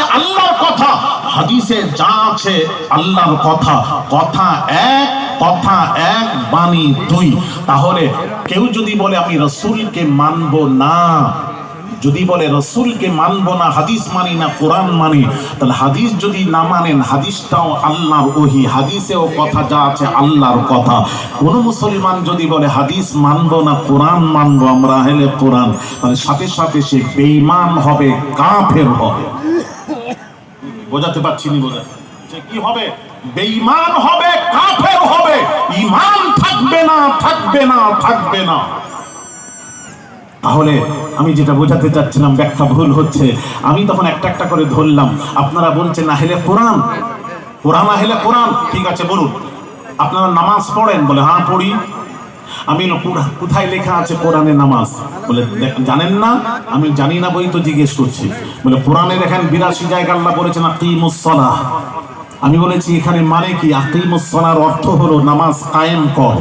আছে আল্লাহর কথা। হাদিসে যা আছে আল্লাহর কথা। কথা এক কথা এক, বাণী দুই। তাহলে কেউ যদি বলে আমি রসুলকে মানব না, যদি বলে রসুলকে মানব না, হাদিস মানি না, কোরআন মানি, তাহলে হাদিস যদি না মানেন, হাদিসটাও আল্লাহর ওহি, হাদিসেও কথা যা আছে আল্লাহর কথা। কোন মুসলমান যদি বলে হাদিস মানব না, কোরআন মানব, আমরা হেলে কোরআন, তাহলে সাথে সাথে সে বেঈমান হবে, কাফের হবে। বোঝাতে পারছি নি বোঝা সে কি হবে? বেঈমান হবে, কাফের হবে। ঈমান থাকবে না থাকবে না থাকবে না। তাহলে আমি যেটা বোঝাতে চাচ্ছিলাম, ব্যাখ্যা ভুল হচ্ছে। আমি তখন একটা একটা করে ধরলাম। আপনারা বলছেন, আহেলে কোরআন। কোরআন, আহেলে কোরআন। ঠিক আছে, বলুন। আপনারা নামাজ পড়েন, বলে হ্যাঁ পড়ি। আমি বললাম, "কোরআন- কোথায় লেখা আছে কোরআনে নামাজ? বলে "দেখ- জানেন না? আমি জানি না বই তো জিজ্ঞেস করছি। বলে কোরআনে দেখেন বিরাশি জায়গা আল্লাহ বলেছেন আকিমুসসালাহ। আমি বলেছি এখানে মানে কি? আকিমুসসালার অর্থ হলো নামাজ কায়েম কর।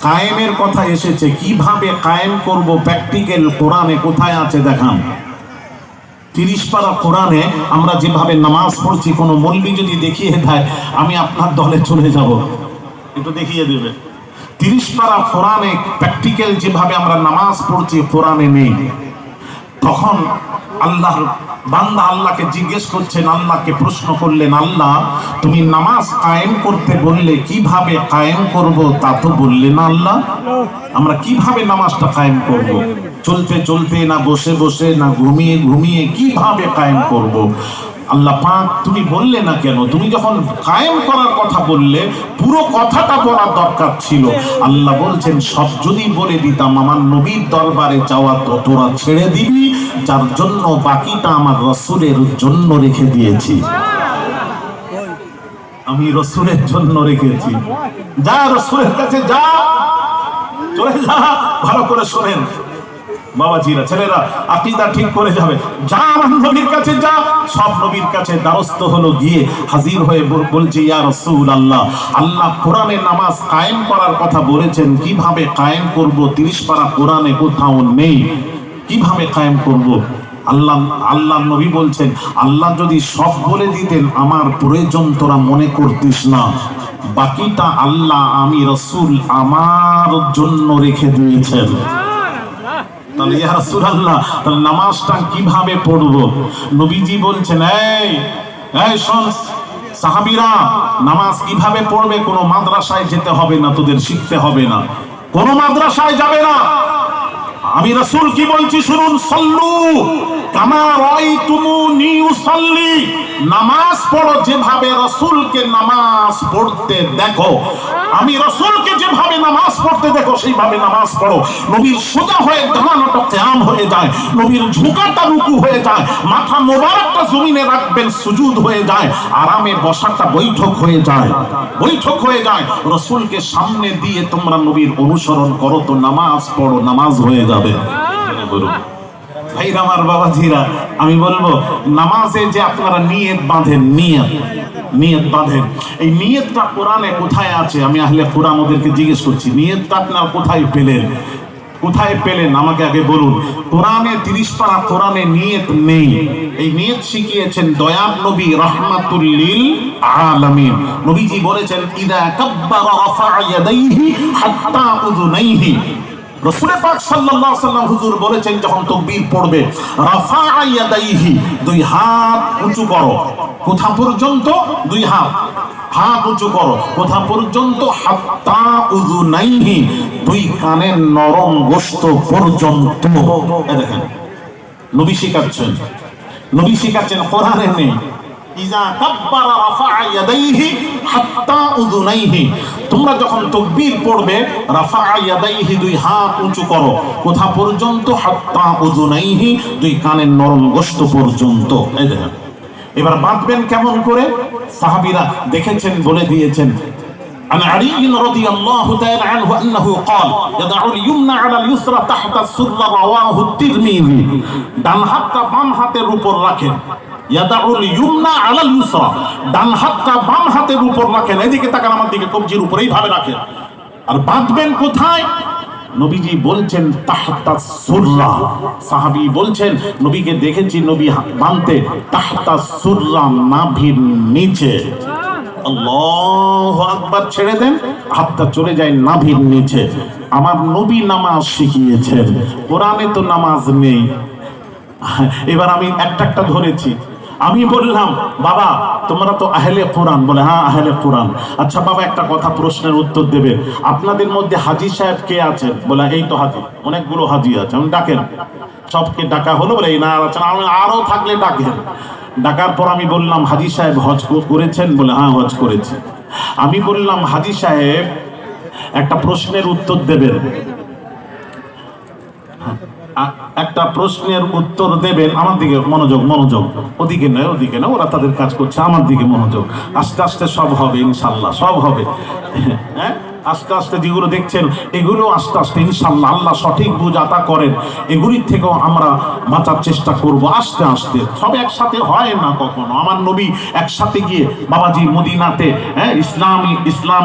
কায়েমের কথা এসেছে কীভাবে কায়েম করব প্র্যাকটিক্যাল কোরআনে কোথায় আছে দেখান। তিরিশ পারা কোরআনে আমরা যেভাবে নামাজ পড়ছি কোনো মলবি যদি দেখিয়ে দেয় আমি আপনার দলে চলে যাব। একটু দেখিয়ে দেবে। তিরিশ পারা কোরআনে প্র্যাকটিক্যাল যেভাবে আমরা নামাজ পড়ছি, কোরআনে নেই। তখন আল্লাহ, বান্দা আল্লাহকে জিজ্ঞেস করছেন, আল্লাহকে প্রশ্ন করলেন, আল্লাহ, তুমি নামাজ কায়েম করতে বললে কীভাবে কায়েম করব তা তো বললে না আল্লাহ। আমরা কীভাবে নামাজটা কায়েম করব? চলতে চলতে না বসে বসে, না ঘুমিয়ে ঘুমিয়ে কীভাবে কায়েম করব? আল্লাহ পাক, তুমি বললে না কেন? তুমি যখন কায়েম করার কথা বললে, পুরো কথাটা বলার দরকার ছিল। আল্লাহ বলছেন, সব যদি বলে দিতাম, আমার নবীর দরবারে যাওয়া তো তোরা ছেড়ে দিবি, যার জন্য বাকিটা আমার রসুলের জন্য রেখে দিয়েছি। আমি রসুলের জন্য রেখেছি। যা রসুলের কাছে যা, চলে যা, ভালো করে শোনেন। বাবাজিরা, ছেলেরা, আকিদা ঠিক করে যাবে। যা নবীর কাছে যা, সব নবীর কাছে দ্বারস্থ হলো, গিয়ে হাজির হয়ে বলছে, ইয়া রসুল আল্লাহ আল্লাহ কোরআনে নামাজ কায়েম করার কথা বলেছেন, কীভাবে কায়েম করব? তিরিশ পারা কোরআনে কোথাও নেই, কীভাবে কায়েম করব? আল্লাহ আল্লাহ নবী বলছেন, আল্লাহ যদি সব বলে দিতেন, আমার প্রয়োজন তোরা মনে করতিস না। বাকিটা আল্লাহ আমি রসুল আমার জন্য রেখে দিয়েছেন। তাহলে ইয়া রাসূলুল্লাহ, তাহলে নামাজটা কীভাবে পড়ব? নবীজি বলছেন, এই এই শোন, সাহাবীরা, নামাজ কীভাবে পড়বে? কোনো মাদ্রাসায় যেতে হবে না, তোদের শিখতে হবে না। কোন মাদ্রাসায় যাবে না। আমি রাসূল কি বলছি শুনুন, সল্লু কামা রাইতুমুনি উসাল্লি। নামাজ পড়ো যেভাবে রাসূলকে নামাজ পড়তে দেখো। আমি রাসূলকে যেভাবে নামাজ পড়তে দেখো, সেইভাবে নামাজ পড়ো। নবীর সোজা হয়ে দাঁড়ানোটা কিয়াম হয়ে যায়, নবীর ঝুঁকাটা রুকু হয়ে যায়, মাথা মোবারকটা জমিনে রাখবেন, সুজুদ হয়ে যায়, আরামে বসাটা বৈঠক হয়ে যায়। বৈঠক হয়ে যায়, রসুলকে সামনে দিয়ে তোমরা নবীর অনুসরণ করো, তো নামাজ পড়ো, নামাজ হয়ে যাবে। বলুন ভাইরা, আমার বাবাজিরা, আমি বলব, নামাজে যে আপনারা নিয়ত বাঁধেন, নিয়ত নিয়ত বাঁধেন। এই নিয়তটা কোরআনে কোথায় আছে? আমি আহলে কোরআন ওদেরকে জিজ্ঞেস করছি, নিয়তটা আপনার কোথায় পেলেন? কোথায় পেলেন? আমাকে আগে বলুন। কোরআনে তিরিশ পারা কোরআনে নিয়ত নেই। এই নিয়ত শিখিয়েছেন দয়াব নবী রহমাতুল্লিল আলামিন। নবীজি বলেছেন, ইদা কাব্বারা রাফা ইয়াদাইহি হাত্তা উযুনাইহি। রসুলের পাক সাল্লাল্লাহু সাল্লাম হুজুর বলেছেন যখন তাকবীর পড়বে রাফা ইয়াদাইহি, দুই হাত উঁচু করো। কোথা পর্যন্ত? দুই হাত। হাত উঁচু করো। কোথা পর্যন্ত? হাত্তা উযুনাইহি, দুই কানের নরম গোশত পর্যন্ত। দেখেন, নবী শিখাচ্ছেন। নবী শিখাচ্ছেন কোরআনে নেই। ইজা কাব্বারা রাফা হাত্তা উযুনাইহি। তোমরা যখন তাকবীর পড়বে রাফা ইয়াদাইহি দুই হাত উঁচু করো কোথা পর্যন্ত হাত্তা উযুনাইহি দুই কানের নরম গোশত পর্যন্ত এই দেখেন এবার বাঁধবেন কেমন করে সাহাবীরা দেখেছেন বলে দিয়েছেন عن علي رضي الله تعالى عنه انه قال يضع اليمنى على اليسرى تحت السر رواه الترمذي ডান হাতটা বাম হাতের উপর রাখেন ইয়াদাউল ইউমনা আলাল ইউসরা। হাতটা বাম হাতের উপর রাখেন, এদিকে আমার দিকে রাখেন। আর বাঁধবেন কোথায়? নবীজি বলছেন সাহাবী বলছেন, নবীকে দেখেছি নবী বানতে তাহতা সুররা নাভির নিচে। আকবার, ছেড়ে দেন, হাতটা চলে যায় নাভির নিচে। আমার নবী নামাজ শিখিয়েছেন, কোরআনে তো নামাজ নেই। এবার আমি একটা একটা ধরেছি। আমি বললাম, বাবা, তোমরা তো আহলে কোরআন। বলে হ্যাঁ আহলে কোরআন। আচ্ছা বাবা, একটা কথা প্রশ্নের উত্তর দেবে। আপনাদের মধ্যে হাজি সাহেব কে আছেন? বলে, এই তো হাজি, অনেকগুলো হাজি আছে আমি ডাকেন। সবকে ডাকা হলো বলে, এই না আছেন আমি আরও থাকলে ডাকেন। ডাকার পর আমি বললাম, হাজি সাহেব হজ করেছেন? বলে হ্যাঁ হজ করেছে। আমি বললাম, হাজি সাহেব, একটা প্রশ্নের উত্তর দেবেন। একটা প্রশ্নের উত্তর দেবেন, আমার দিকে মনোযোগ মনোযোগ। ওদিকে নয় ওদিকে নয়, ওরা তাদের কাজ করছে, আমার দিকে মনোযোগ। আস্তে আস্তে সব হবে, ইনশাল্লাহ, সব হবে। হ্যাঁ? আস্তে আস্তে যেগুলো দেখছেন, এগুলো আস্তে আস্তে ইনশাল্লাহ আল্লাহ সঠিক বুঝ আতা করেন। এগুলির থেকেও আমরা বাঁচার চেষ্টা করব আস্তে আস্তে। সব একসাথে হয় না কখনো। আমার নবী একসাথে গিয়ে বাবাজি মদিনাতে হ্যাঁ ইসলামী, ইসলাম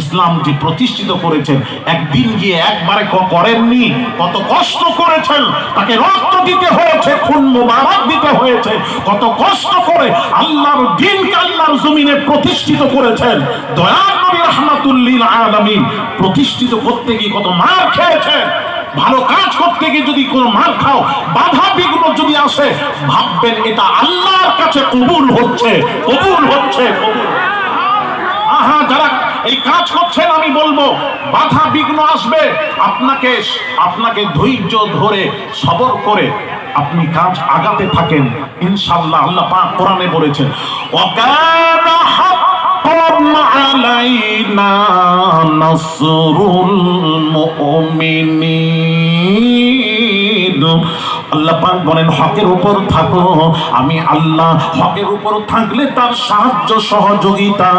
ইসলাম যে প্রতিষ্ঠিত করেছেন, একদিন গিয়ে একবারে করেননি, কত কষ্ট করেছেন, তাকে রক্ত দিতে হয়েছে, খুন, মোবারক দিতে হয়েছে, কত কষ্ট করে আল্লাহর দিনকে আল্লাহর জমিনে প্রতিষ্ঠিত করেছেন। নবী প্রতিষ্ঠিত করতে গিয়ে কত মার খেয়েছেন। ভালো কাজ করতে গিয়ে যদি কোনো মার খাও, বাধা বিঘ্ন যদি আসে, ভাববেন এটা আল্লাহর কাছে কবুল হচ্ছে কবুল হচ্ছে আহা, যারা এই কাজ করছেন, আমি বলব, বাধা বিঘ্ন আসবে। আপনাকে আপনাকে ধৈর্য ধরে সবর করে আপনি কাজ আগাতে থাকেন। ইনশাল্লাহ আল্লাহ পাক কোরআনে বলেছেন ওয়াকানা আলাইনা নাসরুল মুমিনিন আল্লাহ পাক বলেন, হকের উপর থাকো। আমি আল্লাহ হকের উপর থাকলে তার সাহায্য, সহযোগিতা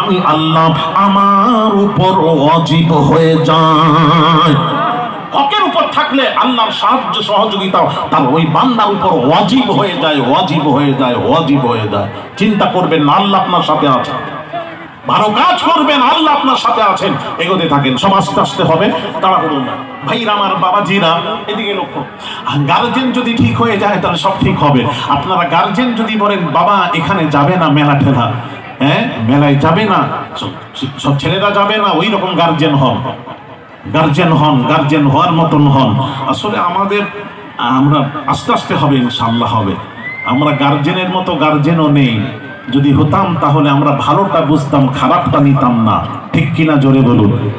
আমি আল্লাহ আমার উপর অজীব হয়ে যায়। হকের উপর থাকলে আল্লাহর সাহায্য, সহযোগিতা তার ওই বান্দার উপর ওয়াজিব হয়ে যায় ওয়াজিব হয়ে যায় ওয়াজিব হয়ে যায়। চিন্তা করবেন আল্লাহ আপনার সাথে আছে। ভালো কাজ করবেন, আল্লাহ আপনার সাথে আছেন। এগোতে থাকেন সব আস্তে আস্তে হবে তারা করুন না। ভাইরা, আমার বাবাজিরা, এদিকে লক্ষ্য। গার্জেন যদি ঠিক হয়ে যায়, তাহলে সব ঠিক হবে। আপনারা গার্জেন যদি বলেন, বাবা, এখানে যাবে না মেলা ঠেলা। হ্যাঁ? মেলায় যাবে না, সব- ছেলেরা যাবে না, ওই রকম গার্জেন হন। গার্জেন হন গার্জেন হওয়ার মতন হন। আসলে আমাদের, আমরা আস্তে আস্তে হবে ইনশাল্লাহ হবে। আমরা গার্জেনের মতো গার্জেনও নেই। যদি হতাম তাহলে আমরা ভালোটা বুঝতাম, খারাপটা নিতাম না। ঠিক কিনা জোরে বলুন?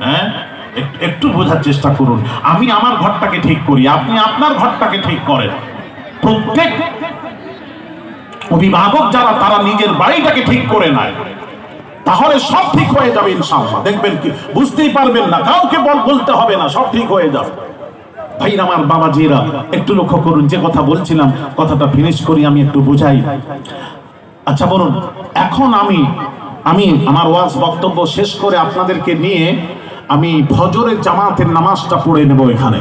হ্যাঁ? এক- একটু বোঝার চেষ্টা করুন। আমি আমার ঘরটাকে ঠিক করি, আপনি আপনার ঘরটাকে ঠিক করেন। প্রত্যেক অভিভাবক যারা, তারা নিজের বাড়িটাকে ঠিক করে নেয়। তাহলে সব ঠিক হয়ে যাবে ইনশাআল্লাহ। দেখবেন কি, বুঝতেই পারবেন না, কাউকে বল, বলতে হবে না, সব ঠিক হয়ে যাবে। ভাই, আমার বাবাজিরা, একটু লক্ষ্য করুন, যে কথা বলছিলাম, কথাটা ফিনিশ করি, আমি একটু বুঝাই। আচ্ছা বলুন এখন আমি আমি আমার ওয়াজ বক্তব্য শেষ করে আপনাদেরকে নিয়ে আমি ফজরের জামাতের নামাজটা পড়ে নেব এখানে।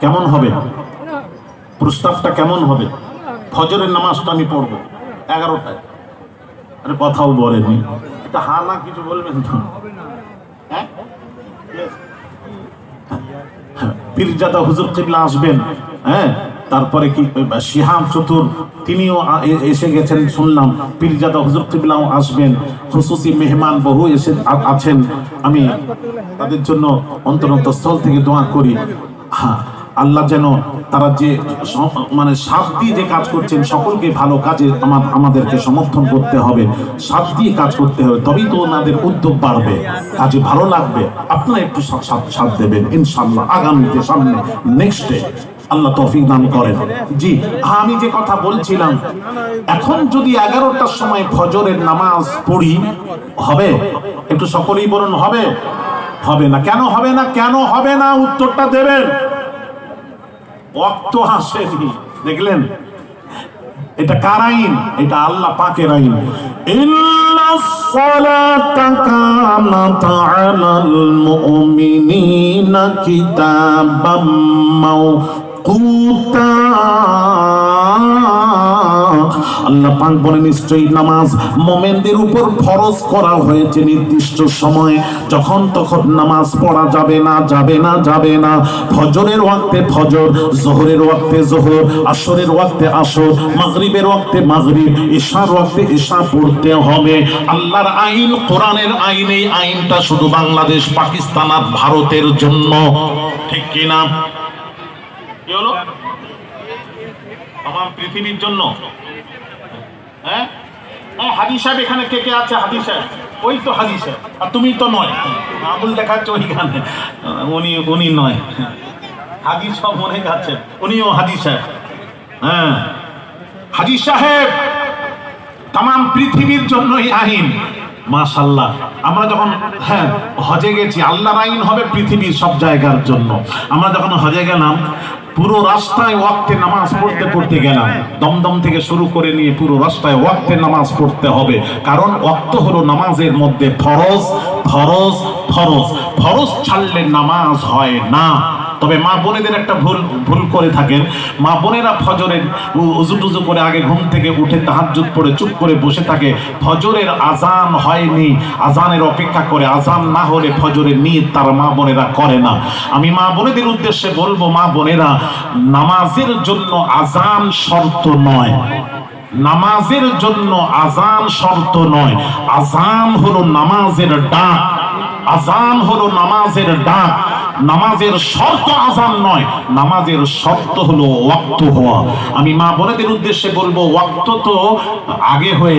কেমন হবে? প্রস্তাবটা কেমন হবে? ফজরের নামাজটা আমি পড়ব এগারোটায়। আরে কথাও বলেনি এটা হা না কিছু বলবেন তো? হ্যাঁ? হ্যাঁ, পীরজাদা হুজুর কিবলা আসবেন হ্যাঁ? তারপরে কি, শিহাব চতুর, তিনিও এসে গেছেন, শুনলাম, পীরজাদা হুজুর কিবলাও আসবেন খুশুসি মেহমান বহু এসে আছেন। আমি তাদের জন্য অন্তরন্ত স্থল থেকে দোয়া করি। হ্যাঁ আল্লাহ যেন তারা যে মানে সাথ দিয়ে যে কাজ করছেন, সকলকে ভালো কাজে আমার, আমাদেরকে সমর্থন করতে হবে। সাথ দিয়ে কাজ করতে হবে, তবেই তো ওনাদের উদ্যোগ বাড়বে, কাজে ভালো লাগবে। আপনারা একটু সাথ- দেবেন ইনশাল্লাহ আগামীতে সামনে নেক্সটে আল্লাহ তৌফিক দান করেন। জি, আমি যে কথা বলছিলাম, এখন যদি এগারোটার সময় ফজরের নামাজ পড়ি, হবে? একটু সকলেই বলুন, হবে? হবে না। কেন হবে না? কেন হবে না? উত্তরটা দেবেন। অক্ত হাসেনি দেখলেন? এটা কার আইন? এটা আল্লাহ পাকের আইন। মুমিনিনা কিতাবাম কুতা আল্লাহ পাক বলে নিশ্চয়ই নামাজ মোমেনদের উপর ফরজ করা হয়েছে নির্দিষ্ট সময়ে। যখন তখন নামাজ পড়া যাবে না যাবে না যাবে না। ফজরের ওয়াক্তে ফজর, জোহরের ওয়াক্তে জোহর, আসরের ওয়াক্তে আসর, মাগরিবের ওয়াক্তে মাগরিব, ঈশার ওয়াক্তে ঈশা পড়তে হবে। আল্লাহর আইন, কোরআনের আইন, এই আইনটা শুধু বাংলাদেশ, পাকিস্তান আর ভারতের জন্য। ঠিক কিনা? কি হলো? আমার পৃথিবীর জন্য। হ্যাঁ? হাজি সাহেব এখানে কে কে আছে? হাজি সাহেব। ওই তো হাজি সাহেব। আর তুমি তো নয়। আঙুল দেখাচ্ছে ওইখানে। উনি উনি নয়। হাজি সব অনেক আছেন উনিও হাজি সাহেব। হ্যাঁ। হাজি সাহেব তাম পৃথিবীর জন্যই আইন। মাশাল্লাহ আমরা যখন হ্যাঁ হজে গেছি আল্লাহর আইন হবে পৃথিবীর সব জায়গার জন্য। আমরা যখন হজে গেলাম পুরো রাস্তায় ওয়াক্তে নামাজ পড়তে পড়তে গেলাম। দমদম থেকে শুরু করে নিয়ে পুরো রাস্তায় ওয়াক্তে নামাজ পড়তে হবে। কারণ ওয়াক্ত হলো নামাজের মধ্যে ফরজ ফরজ ফরজ। ফরজ ছাড়লে নামাজ হয় না। তবে মা বোনেদের একটা ভুল ভুল করে থাকেন। মা বোনেরা ফজরের উজু টুজু করে আগে ঘুম থেকে উঠে তাহাজ্জুদ পড়ে চুপ করে বসে থাকে। ফজরের আজান হয়নি আজানের অপেক্ষা করে। আজান না হলে ফজরের নিয়ত তার মা বোনেরা করে না। আমি মা বোনেদের উদ্দেশ্যে বলব, মা বোনেরা, নামাজের জন্য আজান শর্ত নয়। নামাজের জন্য আজান শর্ত নয়। আজান হলো নামাজের ডাক। আজান হলো নামাজের ডাক। নামাজের শর্ত আজান নয়, নামাজের শর্ত হলো ওয়াক্ত হওয়া। আমি মা বোনেদের উদ্দেশ্যে বলব, ওয়াক্ত তো আগে হয়ে